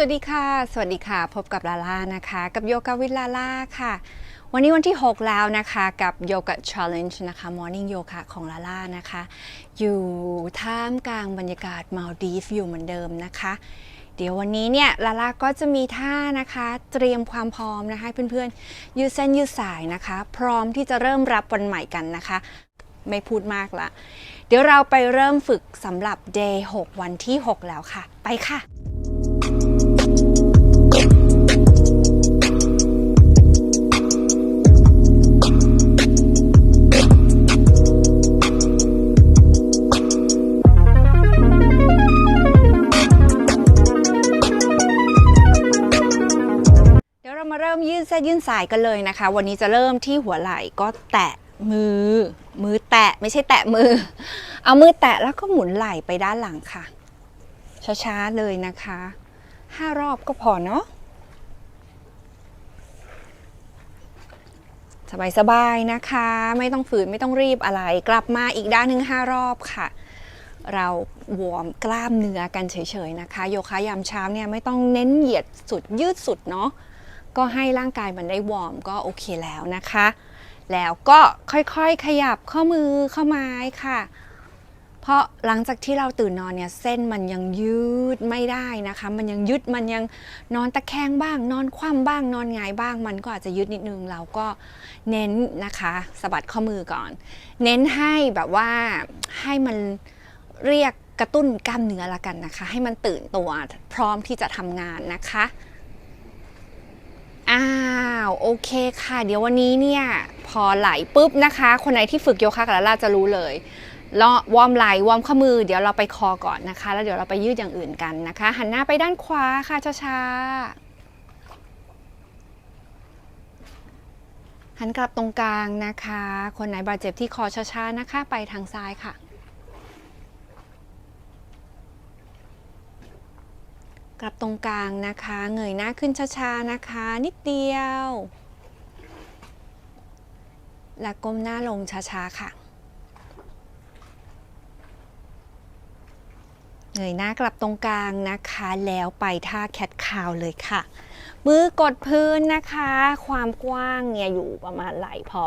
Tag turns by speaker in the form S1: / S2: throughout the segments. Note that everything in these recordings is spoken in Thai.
S1: สวัสดีค่ะ สวัสดีค่ะ พบกับลาล่านะคะ กับโยกาวิลาล่าค่ะ วันนี้วันที่ 6 แล้วนะคะกับโยก a Challenge นะคะ Morning Yoga ของลาล่านะคะ อยู่ท่ามกลางบรรยากาศมาลดีฟอยู่เหมือนเดิมนะคะ เดี๋ยววันนี้เนี่ยลาล่าก็จะมีท่านะคะ เตรียมความพร้อมนะคะเพื่อนๆยืดเส้นยืดสายนะคะ พร้อมที่จะเริ่มรับวันใหม่กันนะคะ ไม่พูดมากละ เดี๋ยวเราไปเริ่มฝึกสำหรับ Day 6 วันที่ 6 แล้วค่ะ ไปค่ะ นสายกันเลยนะคะ วันนี้จะเริ่มที่หัวไหล่ก็แตะมือ มือแตะไม่ใช่แตะมือ เอามือแตะแล้วก็หมุนไหล่ไปด้านหลังค่ะ ช้าๆเลยนะคะห้ารอบก็พอเนาะสบายๆนะคะ ไม่ต้องฝืนไม่ต้องรีบอะไร กลับมาอีกด้านหนึ่งห้ารอบค่ะ เราวอร์มกล้ามเนื้อกันเฉยๆนะคะ โยคะยามเช้าเนี่ยไม่ต้องเน้นเหยียดสุดยืดสุดเนาะ ก็ให้ร่างกายมันได้วอร์มก็โอเคแล้วนะคะ แล้วก็ค่อยๆขยับข้อมือข้อไม้ค่ะ เพราะหลังจากที่เราตื่นนอนเนี่ยเส้นมันยังยืดไม่ได้นะคะ มันยังยึดมันยังนอนตะแคงบ้าง นอนคว่ำบ้าง นอนงายบ้าง มันก็อาจจะยึดนิดนึงเราก็เน้นนะคะสะบัดข้อมือก่อน เน้นให้แบบว่าให้มันเรียกกระตุ้นกล้ามเนื้อละกันนะคะ ให้มันตื่นตัวพร้อมที่จะทำงานนะคะ อ้าวโอเคค่ะ เดี๋ยววันนี้เนี่ยพอไหลปุ๊บนะคะ คนไหนที่ฝึกโยคะกับลาลาจะรู้เลยแล้ววอร์มไหลวอร์มข้อมือเดี๋ยวเราไปคอก่อนนะคะ แล้วเดี๋ยวเราไปยืดอย่างอื่นกันนะคะ หันหน้าไปด้านขวาค่ะช้าๆหันกลับตรงกลางนะคะ คนไหนบาดเจ็บที่คอช้าๆนะคะ ไปทางซ้ายค่ะ กลับตรงกลางนะคะ เงยหน้าขึ้นช้าๆนะคะ นิดเดียว และก้มหน้าลงช้าๆค่ะ เงยหน้ากลับตรงกลางนะคะ แล้วไปท่าแคทคาวเลยค่ะ มือกดพื้นนะคะ ความกว้างเนี่ยอยู่ประมาณไหล่พอ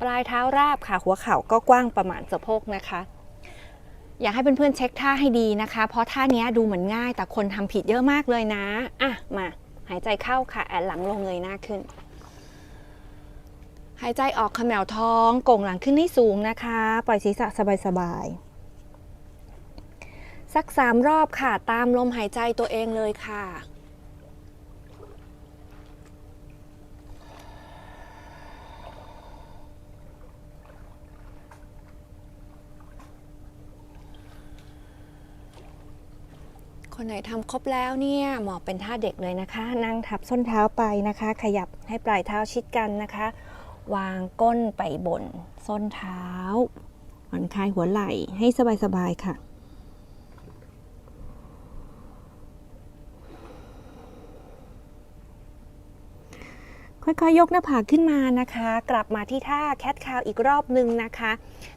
S1: ปลายเท้าราบค่ะ หัวเข่าก็กว้างประมาณสะโพกนะคะ อยากให้เพื่อนๆเช็คท่าให้ดีนะคะ เพราะท่านี้ดูเหมือนง่าย แต่คนทำผิดเยอะมากเลยนะ อะ มา หายใจเข้าค่ะแอดหลังลงเงยหน้าขึ้น หายใจออกเขมวท้องโก่งหลังขึ้นให้สูงนะคะ ปล่อยศีรษะสบายๆ สักสามรอบค่ะ ตามลมหายใจตัวเองเลยค่ะ คนไหนทำครบแล้วเนี่ยเหมาะเป็นท่าเด็กเลยนะคะ นั่งทับส้นเท้าไปนะคะ ขยับให้ปลายเท้าชิดกันนะคะ วางก้นไปบน ส้นเท้าผ่อนคลายหัวไหล่ให้สบายๆค่ะค่อยๆยกหน้าผากขึ้นมานะคะ กลับมาที่ท่าแคทคาวอีกรอบหนึ่งนะคะ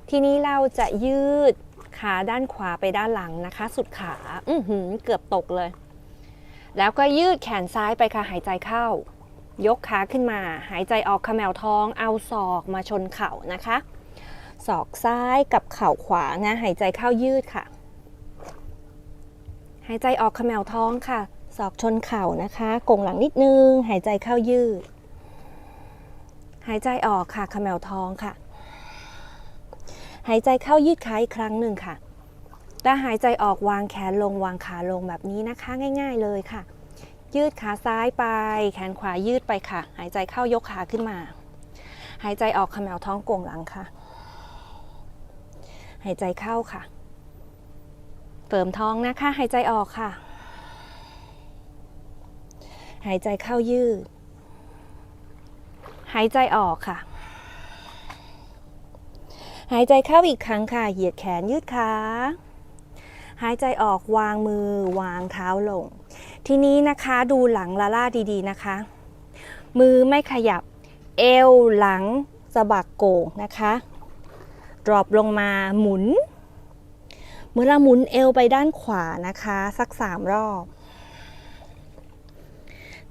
S1: ทีนี้เราจะยืด ด้านขวาไปด้านหลังนะคะ สุดขาอือหือเกือบตกเลย แล้วก็ยืดแขนซ้ายไปค่ะ หายใจเข้า ยกขาขึ้นมา หายใจออกขมวท้อง เอาศอกมาชนเข่านะคะ ศอกซ้ายกับเข่าขวานะหายใจเข้ายืดค่ะ หายใจออกขมวท้องค่ะ ศอกชนเข่านะคะกงหลังนิดนึง หายใจเข้ายืด หายใจออกค่ะเขมวท้องค่ะ หายใจเข้ายืดขาอีกครั้งหนึ่งค่ะ และหายใจออกวางแขนลงวางขาลงแบบนี้นะคะ ง่าย ๆเลยค่ะ ยืดขาซ้ายไป แขนขวายืดไปค่ะ หายใจเข้ายกขาขึ้นมา หายใจออกขมวท้องโก่งหลังค่ะ หายใจเข้าค่ะ เฟิร์มท้องนะคะ หายใจออกค่ะ หายใจเข้ายืด หายใจออกค่ะ หายใจเข้าอีกครั้งค่ะ เหยียดแขนยืดขา หายใจออกวางมือวางเท้าลง ทีนี้นะคะดูหลังลาล่าดีๆนะคะ มือไม่ขยับ เอวหลังสะบักโก่งนะคะดรอปลงมาหมุน เมื่อเราหมุนเอวไปด้านขวานะคะ สักสามรอบ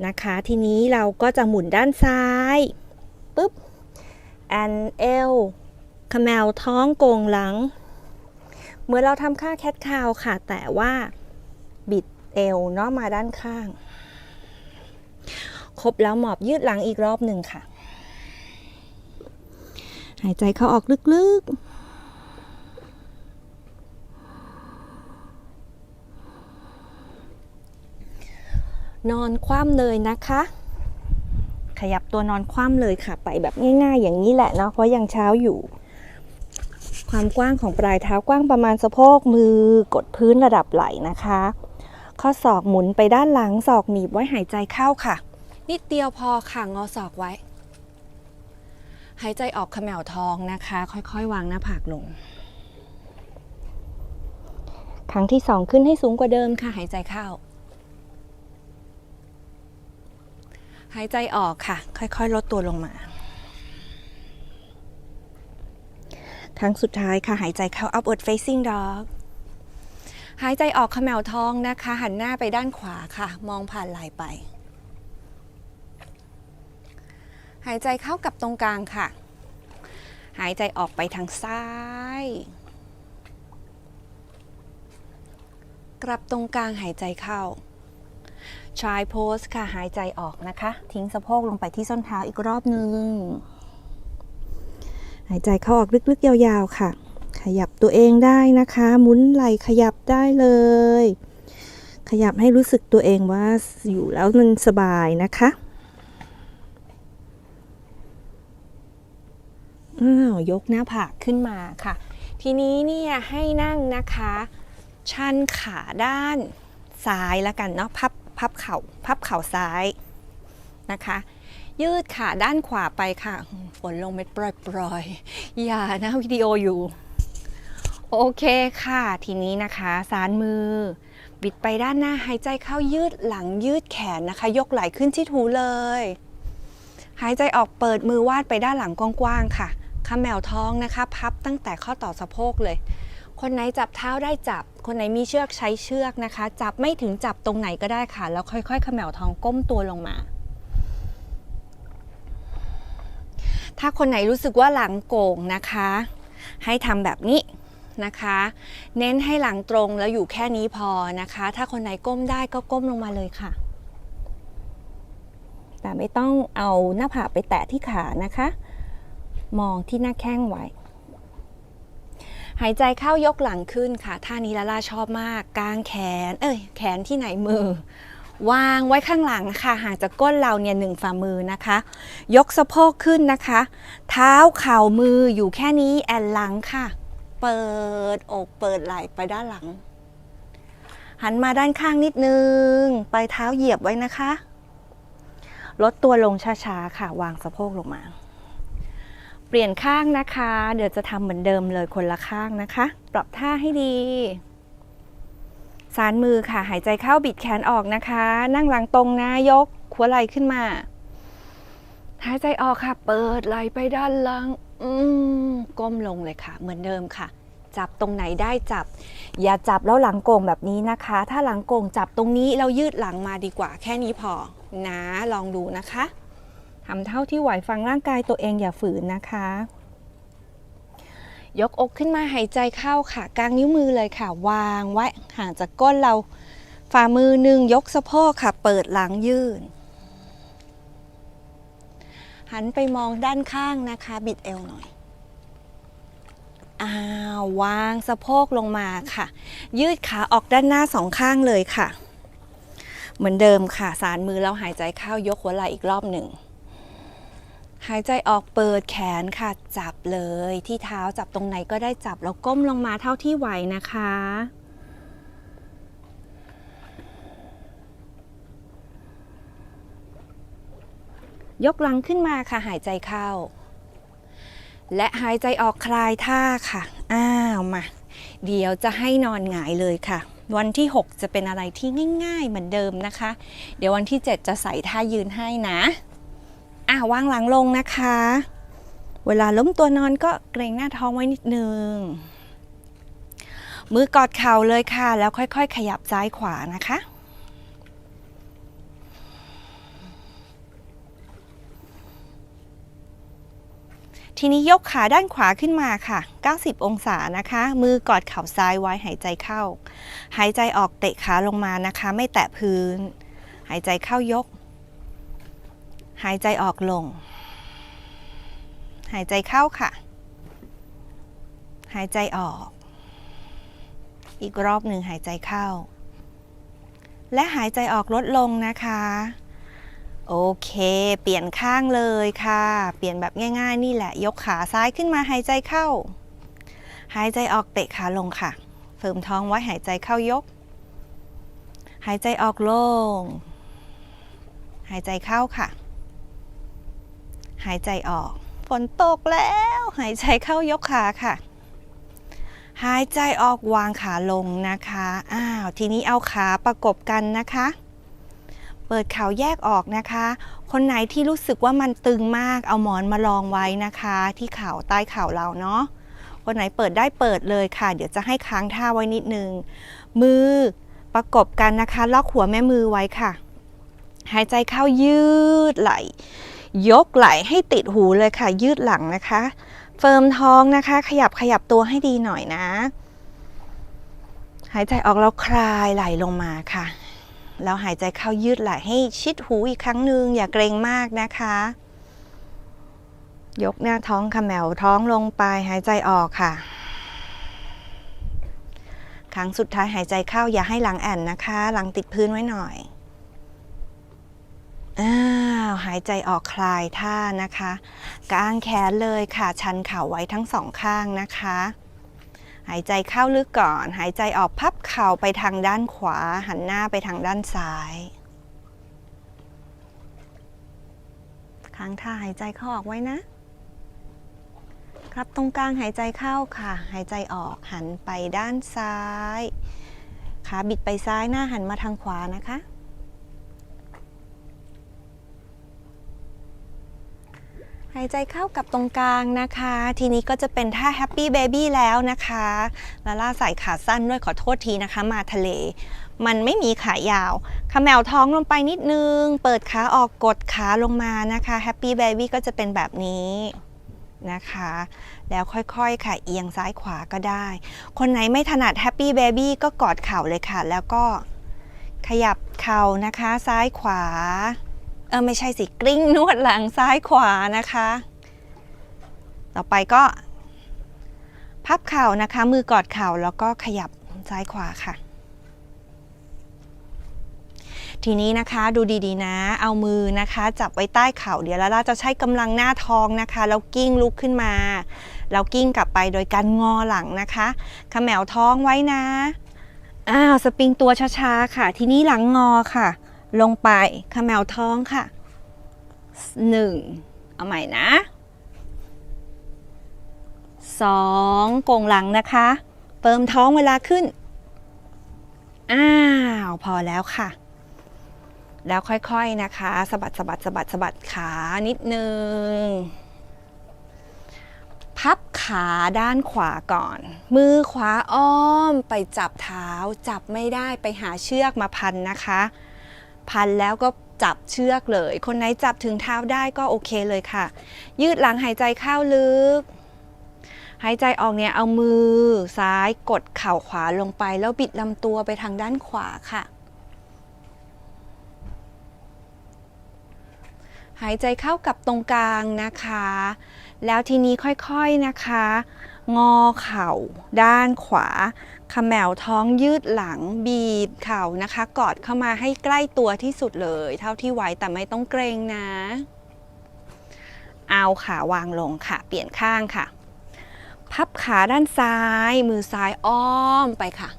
S1: นะคะ ทีนี้เราก็จะหมุนด้านซ้ายปุ๊บแอนเอล ขมวท้องโกงหลัง เหมือนเราทำค่าแคทคาวค่ะ แต่ว่าบิดเอวเนาะมาด้านข้าง ครบแล้วหมอบยืดหลังอีกรอบหนึ่งค่ะ หายใจเข้าออกลึกๆนอนคว่ำเลยนะคะ ขยับตัวนอนคว่ำเลยค่ะ ไปแบบง่ายๆอย่างนี้แหละเนาะเพราะยังเช้าอยู่ ความกว้างของปลายเท้ากว้างประมาณสะโพกมือกดพื้นระดับไหล่นะคะ ข้อศอกหมุนไปด้านหลังศอกหนีบไว้หายใจเข้าค่ะ นิดเดียวพอค่ะงอศอกไว้ หายใจออกขมวท้องนะคะ ค่อยๆ วางหน้าผากลง ครั้งที่สองขึ้นให้สูงกว่าเดิมค่ะ หายใจเข้า หายใจออกค่ะ ค่อยๆ ลดตัวลงมา ครั้งสุดท้ายค่ะหายใจเข้า upward facing dog หายใจออกขมวท้องนะคะ หันหน้าไปด้านขวาค่ะ มองผ่านไหลไป หายใจเข้ากับตรงกลางค่ะ หายใจออกไปทางซ้าย กลับตรงกลางหายใจเข้า try pose ค่ะหายใจออกนะคะ ทิ้งสะโพกลงไปที่ส้นเท้าอีกรอบนึง หายใจเข้าออกลึกๆ ยาวๆค่ะ ขยับตัวเองได้นะคะ หมุนไหล่ขยับได้เลย ขยับให้รู้สึกตัวเองว่าอยู่แล้วมันสบายนะคะอ้าวยกหน้าผากขึ้นมาค่ะ ทีนี้เนี่ยให้นั่งนะคะ ชันขาด้านซ้ายแล้วกันเนาะพับพับเข่าพับเข่าซ้ายนะคะ ยืดขาด้านขวาไปค่ะ ฝนลงเม็ดปล่อยๆ อย่านะวิดีโออยู่ โอเคค่ะ ทีนี้นะคะสานมือ บิดไปด้านหน้าหายใจเข้ายืดหลังยืดแขนนะคะ ยกไหล่ขึ้นที่ทูเลย หายใจออกเปิดมือวาดไปด้านหลังกว้างๆค่ะขมแมวท้องนะคะ พับตั้งแต่ข้อต่อสะโพกเลย คนไหนจับเท้าได้จับ คนไหนมีเชือกใช้เชือกนะคะ จับไม่ถึงจับตรงไหนก็ได้ค่ะ แล้วค่อยๆขมแมวท้องก้มตัวลงมา ถ้าคนไหนรู้สึกว่าหลังโก่งนะคะ ให้ทำแบบนี้นะคะ เน้นให้หลังตรงแล้วอยู่แค่นี้พอนะคะ ถ้าคนไหนก้มได้ก็ก้มลงมาเลยค่ะ แต่ไม่ต้องเอาหน้าผากไปแตะที่ขานะคะ มองที่หน้าแข้งไว้หายใจเข้ายกหลังขึ้นค่ะ ท่านี้ลาล่าชอบมาก กางแขน เอ้ย แขนที่ไหนมือ วางไว้ข้างหลังค่ะห่างจากก้นเราเนี่ยหนึ่งฝ่ามือนะคะ ยกสะโพกขึ้นนะคะ เท้าเข่ามืออยู่แค่นี้แอนหลังค่ะ เปิดอกเปิดไหล่ไปด้านหลัง หันมาด้านข้างนิดนึงไปเท้าเหยียบไว้นะคะ ลดตัวลงช้าๆค่ะ วางสะโพกลงมา เปลี่ยนข้างนะคะ เดี๋ยวจะทำเหมือนเดิมเลยคนละข้างนะคะ ปรับท่าให้ดี สานมือค่ะ หายใจเข้าบิดแขนออกนะคะ นั่งหลังตรงนะยกหัวไหล่ขึ้นมา หายใจออกค่ะ เปิดไหล่ไปด้านหลังอืก้มลงเลยค่ะ เหมือนเดิมค่ะ จับตรงไหนได้จับ อย่าจับแล้วหลังโก่งแบบนี้นะคะ ถ้าหลังโก่งจับตรงนี้เรายืดหลังมาดีกว่า แค่นี้พอนะลองดูนะคะทำเท่าที่ไหวฟังร่างกายตัวเองอย่าฝืนนะคะ ยกอกขึ้นมาหายใจเข้าค่ะกลางนิ้วมือเลยค่ะ วางไว้ห่างจากก้นเราฝ่ามือหนึ่งยกสะโพกค่ะ เปิดหลังยืดหันไปมองด้านข้างนะคะ บิดเอวหน่อยอ้าววางสะโพกลงมาค่ะ ยืดขาออกด้านหน้าสองข้างเลยค่ะ เหมือนเดิมค่ะ สานมือแล้วหายใจเข้ายกหัวไหล่อีกรอบหนึ่ง หายใจออกเปิดแขนค่ะ จับเลยที่เท้าจับตรงไหนก็ได้จับแล้วก้มลงมาเท่าที่ไหวนะคะ ยกหลังขึ้นมาค่ะหายใจเข้า และหายใจออกคลายท่าค่ะ อ้าวมา เดี๋ยวจะให้นอนหงายเลยค่ะวันที่ 6 จะเป็นอะไรที่ง่าย ๆ เหมือนเดิมนะคะ เดี๋ยววันที่ 7 จะใส่ท่ายืนให้นะ อะวางหลังลงนะคะ เวลาล้มตัวนอนก็เกรงหน้าท้องไว้นิดนึง มือกอดเข่าเลยค่ะ แล้วค่อยๆ ขยับซ้ายขวานะคะ
S2: ทีนี้ยกขาด้านขวาขึ้นมาค่ะ 90 องศานะคะ มือกอดเข่าซ้ายไว้หายใจเข้า หายใจออกเตะขาลงมานะคะ ไม่แตะพื้น หายใจเข้ายก หายใจออกลง หายใจเข้าค่ะ หายใจออก อีกรอบหนึ่งหายใจเข้า และหายใจออกลดลงนะคะ โอเค เปลี่ยนข้างเลยค่ะ เปลี่ยนแบบง่ายๆ นี่แหละ ยกขาซ้ายขึ้นมาหายใจเข้า หายใจออกเตะขาลงค่ะเฟิร์มท้องไว้หายใจเข้ายก หายใจออกลง หายใจเข้าค่ะ หายใจออก ฝนตกแล้ว หายใจเข้ายกขาค่ะ หายใจออกวางขาลงนะคะ อ้าว ทีนี้เอาขาประกบกันนะคะ เปิดเข่าแยกออกนะคะ คนไหนที่รู้สึกว่ามันตึงมาก เอาหมอนมาลองไว้นะคะ ที่เข่าใต้เข่าเราเนาะ คนไหนเปิดได้เปิดเลยค่ะ เดี๋ยวจะให้ค้างท่าไว้นิดนึง มือประกบกันนะคะ ล็อกหัวแม่มือไว้ค่ะ หายใจเข้ายืดไหล ยกไหล่ให้ติดหูเลยค่ะ ยืดหลังนะคะ เฟิร์มท้องนะคะ ขยับขยับตัวให้ดีหน่อยนะ หายใจออกแล้วคลายไหลลงมาค่ะ แล้วหายใจเข้ายืดไหล่ให้ชิดหูอีกครั้งหนึ่งอย่าเกรงมากนะคะ ยกหน้าท้องขมแมวท้องลงไปหายใจออกค่ะ ครั้งสุดท้ายหายใจเข้าอย่าให้หลังแอ่นนะคะ หลังติดพื้นไว้หน่อย อ้าวหายใจออกคลายท่านะคะกางแขนเลยค่ะ ชันเข่าไว้ทั้งสองข้างนะคะ หายใจเข้าลึกก่อน หายใจออกพับเข่าไปทางด้านขวา หันหน้าไปทางด้านซ้ายค้างท่าหายใจเข้าออกไว้นะ ครับตรงกลางหายใจเข้าค่ะ หายใจออกหันไปด้านซ้าย ขาบิดไปซ้ายหน้าหันมาทางขวานะคะ หายใจเข้ากับตรงกลางนะคะ ทีนี้ก็จะเป็นท่า Happy Baby แล้วนะคะลาล่าใส่ขาสั้นด้วยขอโทษทีนะคะ มาทะเล มันไม่มีขายาวขมแมวท้องลงไปนิดนึง เปิดขาออกกดขาลงมานะคะ Happy Baby ก็จะเป็นแบบนี้นะคะ แล้วค่อยๆ ค่ะ เอียงซ้ายขวาก็ได้ คนไหนไม่ถนัด Happy Baby ก็กอดเข่าเลยค่ะ แล้วก็ขยับเข่านะคะ ซ้ายขวา เออไม่ใช่สิกลิ้งนวดหลังซ้ายขวานะคะ ต่อไปก็ พับเข่านะคะ มือกอดเข่าแล้วก็ขยับซ้ายขวาค่ะ ทีนี้นะคะดูดีๆนะ เอามือนะคะ จับไว้ใต้เข่าเดี๋ยวลาล่าจะใช้กำลังหน้าท้องนะคะแล้วกิ้งลุกขึ้นมาแล้วกิ้งกลับไปโดยการงอหลังนะคะขมแมวท้องไว้นะอ้าวสปริงตัวช้าๆค่ะ ทีนี้หลังงอค่ะ ลงไปขมแมวท้องค่ะหนึ่งเอาใหม่นะสองโกงหลังนะคะ เติมท้องเวลาขึ้น อ้าว พอแล้วค่ะ แล้วค่อยๆนะคะสะบัดสะบัดสะบัดสะบัดขานิดนึง พับขาด้านขวาก่อน มือขวาอ้อมไปจับเท้าจับไม่ได้ไปหาเชือกมาพันนะคะ พันแล้วก็จับเชือกเลย คนไหนจับถึงเท้าได้ก็โอเคเลยค่ะ ยืดหลังหายใจเข้าลึก หายใจออกเนี่ยเอามือซ้ายกดเข่าขวาลงไป แล้วบิดลำตัวไปทางด้านขวาค่ะ หายใจเข้ากับตรงกลางนะคะ แล้วทีนี้ค่อยๆนะคะ งอเข่า ด้านขวาขมแมวท้องยืดหลังบีบเข่านะคะ กอดเข้ามาให้ใกล้ตัวที่สุดเลย เท่าที่ไหวแต่ไม่ต้องเกรงนะ เอาขาวางลงค่ะ เปลี่ยนข้างค่ะ พับขาด้านซ้าย มือซ้ายอ้อมไปค่ะ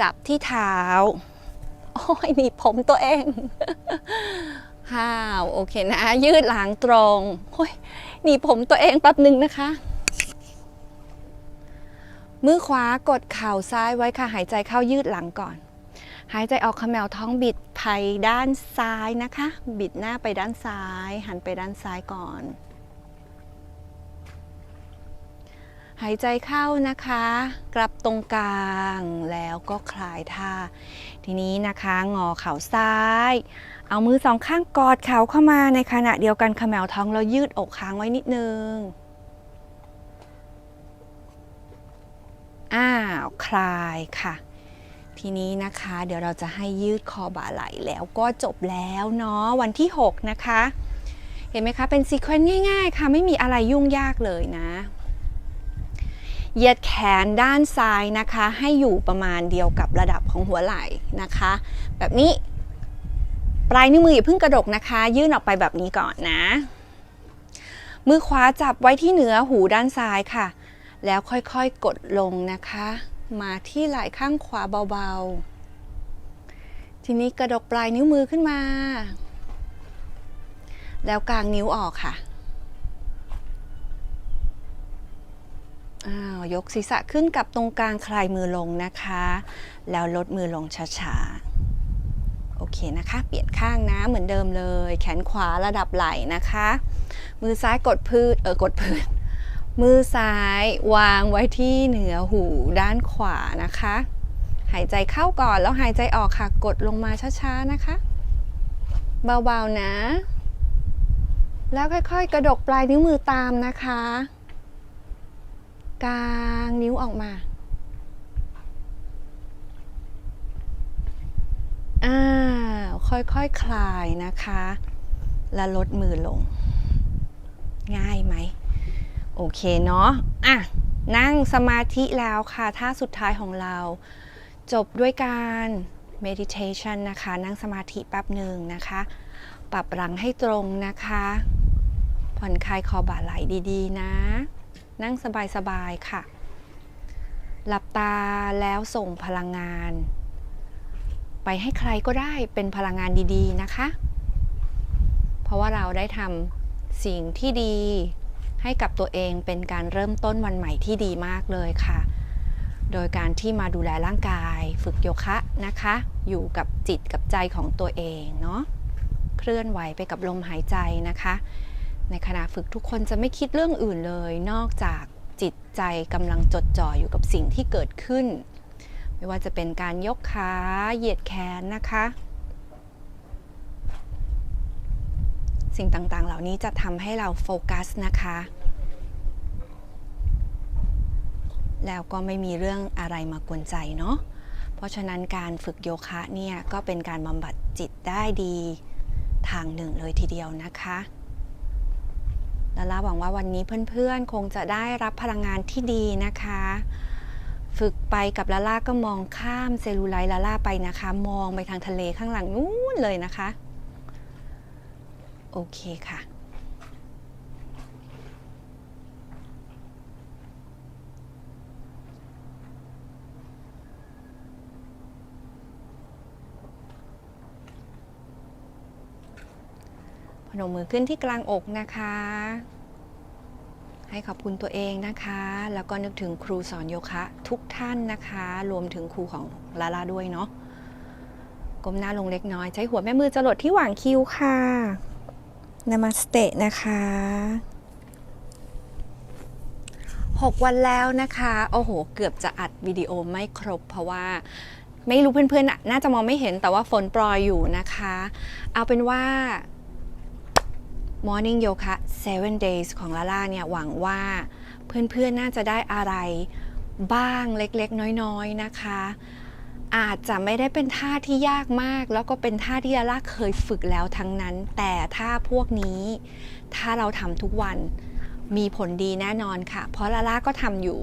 S2: จับที่เท้าโอ้ยหนีผมตัวเองห้าว โอเคนะ ยืดหลังตรงโอ้ยหนีบผมตัวเองแป๊บหนึ่งนะคะ มือขวากดเข่าซ้ายไว้ค่ะหายใจเข้ายืดหลังก่อน หายใจออกขมวท้องบิดไปด้านซ้ายนะคะ บิดหน้าไปด้านซ้าย หันไปด้านซ้ายก่อน หายใจเข้านะคะ กลับตรงกลางแล้วก็คลายท่า ทีนี้นะคะงอเข่าซ้าย เอามือสองข้างกอดเข่าเข้ามาในขณะเดียวกันขมแมวท้องแล้วยืดอกค้างไว้นิดนึง
S1: อ้าวคลายค่ะ ทีนี้นะคะ เดี๋ยวเราจะให้ยืดคอบ่าไหล่แล้วก็จบแล้วเนาะวันที่ 6 นะคะ เห็นไหมคะ เป็นซีเควนต์ง่ายๆ ค่ะ ไม่มีอะไรยุ่งยากเลยนะเหยียดแขนด้านซ้ายนะคะ ให้อยู่ประมาณเดียวกับระดับของหัวไหล่นะคะ แบบนี้ ปลายนิ้วมืออย่าเพิ่งกระดกนะคะ ยื่นออกไปแบบนี้ก่อนนะ มือขวาจับไว้ที่เหนือหูด้านซ้ายค่ะ แล้วค่อยๆกดลงนะคะ มาที่ไหล่ข้างขวาเบาๆ ทีนี้กระดกปลายนิ้วมือขึ้นมา แล้วกางนิ้วออกค่ะอ้าวยกศีรษะขึ้นกับตรงกลางคลายมือลงนะคะ แล้วลดมือลงช้าๆ โอเคนะคะ เปลี่ยนข้างนะเหมือนเดิมเลย แขนขวาระดับไหล่นะคะ มือซ้ายกดพื้นเออกดพื้น มือซ้ายวางไว้ที่เหนือหูด้านขวานะคะ หายใจเข้าก่อนแล้วหายใจออกค่ะ กดลงมาช้าๆนะคะ เบาๆนะ แล้วค่อยๆ กระดกปลายนิ้วมือตามนะคะ กลางนิ้วออกมาอ้าวค่อยๆคคลายนะคะ แล้วลดมือลง ง่ายไหม โอเคเนาะอะนั่งสมาธิแล้วค่ะท่าสุดท้ายของเรา จบด้วยการ meditation นะคะ นั่งสมาธิแป๊บหนึ่งนะคะ ปรับหลังให้ตรงนะคะ ผ่อนคลายคอบ่าไหล่ดีๆ นะ นั่งสบายๆค่ะ หลับตาแล้วส่งพลังงาน ไปให้ใครก็ได้เป็นพลังงานดีๆนะคะ เพราะว่าเราได้ทำสิ่งที่ดี ให้กับตัวเองเป็นการเริ่มต้นวันใหม่ที่ดีมากเลยค่ะ โดยการที่มาดูแลร่างกาย ฝึกโยคะนะคะ อยู่กับจิตกับใจของตัวเองเนาะเคลื่อนไหวไปกับลมหายใจนะคะ ในขณะฝึกทุกคนจะไม่คิดเรื่องอื่นเลย นอกจากจิตใจกำลังจดจ่ออยู่กับสิ่งที่เกิดขึ้น ไม่ว่าจะเป็นการยกขาเหยียดแขนนะคะ สิ่งต่างๆ เหล่านี้จะทำให้เราโฟกัสนะคะ แล้วก็ไม่มีเรื่องอะไรมากวนใจเนาะ เพราะฉะนั้นการฝึกโยคะเนี่ยก็เป็นการบำบัดจิตได้ดีทางหนึ่งเลยทีเดียวนะคะลาล่าหวังว่าวันนี้เพื่อนๆ คงจะได้รับพลังงานที่ดีนะคะ ฝึกไปกับลาล่าก็มองข้ามเซลลูไลท์ลาล่าไปนะคะ มองไปทางทะเลข้างหลังนู้นเลยนะคะ โอเคค่ะ พนมมือขึ้นที่กลางอกนะคะ ให้ขอบคุณตัวเองนะคะ แล้วก็นึกถึงครูสอนโยคะทุกท่านนะคะ รวมถึงครูของลาลาด้วยเนาะก้มหน้าลงเล็กน้อย ใช้หัวแม่มือจรดที่หว่างคิ้วค่ะ นามาสเตะนะคะ6 วันแล้วนะคะ โอ้โห เกือบจะอัดวิดีโอไม่ครบ เพราะว่าไม่รู้เพื่อนๆ น่ะน่าจะมองไม่เห็นแต่ว่าฝนโปรยอยู่นะคะ เอาเป็นว่า Morning Yoga 7 Days ของลาล่าเนี่ย หวังว่าเพื่อนๆ น่าจะได้อะไรบ้างเล็กๆ น้อยๆ นะคะ อาจจะไม่ได้เป็นท่าที่ยากมาก แล้วก็เป็นท่าที่ลาล่าเคยฝึกแล้วทั้งนั้น แต่ท่าพวกนี้ ถ้าเราทำทุกวันมีผลดีแน่นอนค่ะ เพราะลาล่าก็ทำอยู่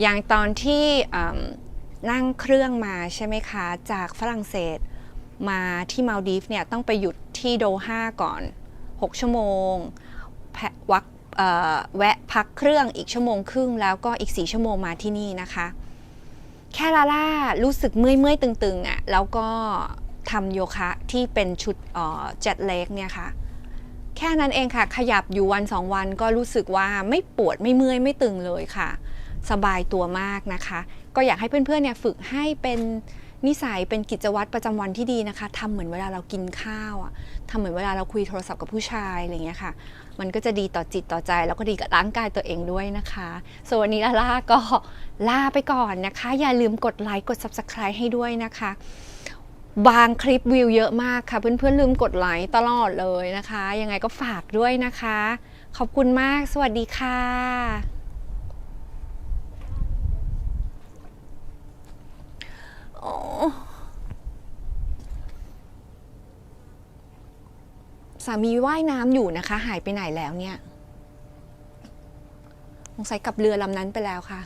S1: อย่างตอนที่นั่งเครื่องมาใช่ไหมคะ จากฝรั่งเศสมาที่มาลดีฟเนี่ยต้องไปหยุดที่โดฮาก่อน 6 ชั่วโมงวักแวะพักเครื่องอีกชั่วโมงครึ่งแล้วก็อีก 4 ชั่วโมงมาที่นี่นะคะ แค่ลาล่ารู้สึกเมื่อยเมื่อยตึงๆอะ่ะแล้วก็ทำโยคะที่เป็นชุดเจ็ดเล็กเนี่ยค่ะ แค่นั้นเองค่ะ ขยับอยู่วันสองวันก็รู้สึกว่าไม่ปวดไม่เมื่อยไม่ตึงเลยค่ะ สบายตัวมากนะคะ ก็อยากให้เพื่อนๆเนี่ยฝึกให้เป็นนิสัยเป็นกิจวัตรประจำวันที่ดีนะคะทำเหมือนเวลาเรากินข้าวอะทำเหมือนเวลาเราคุยโทรศัพท์กับผู้ชายอะไรเงี้ยค่ะ มันก็จะดีต่อจิตต่อใจ แล้วก็ดีกับร่างกายตัวเองด้วยนะคะส่วนวันนี้ลาล่าก็ลาไปก่อนนะคะ อย่าลืมกดไลค์กด subscribe ให้ด้วยนะคะบางคลิปวิวเยอะมากค่ะ เพื่อนๆลืมกดไลค์ตลอดเลยนะคะ ยังไงก็ฝากด้วยนะคะ ขอบคุณมากสวัสดีค่ะ。Oh. สามีว่ายน้ำอยู่นะคะ หายไปไหนแล้วเนี่ยสงสัยกับเรือลำนั้นไปแล้วค่ะ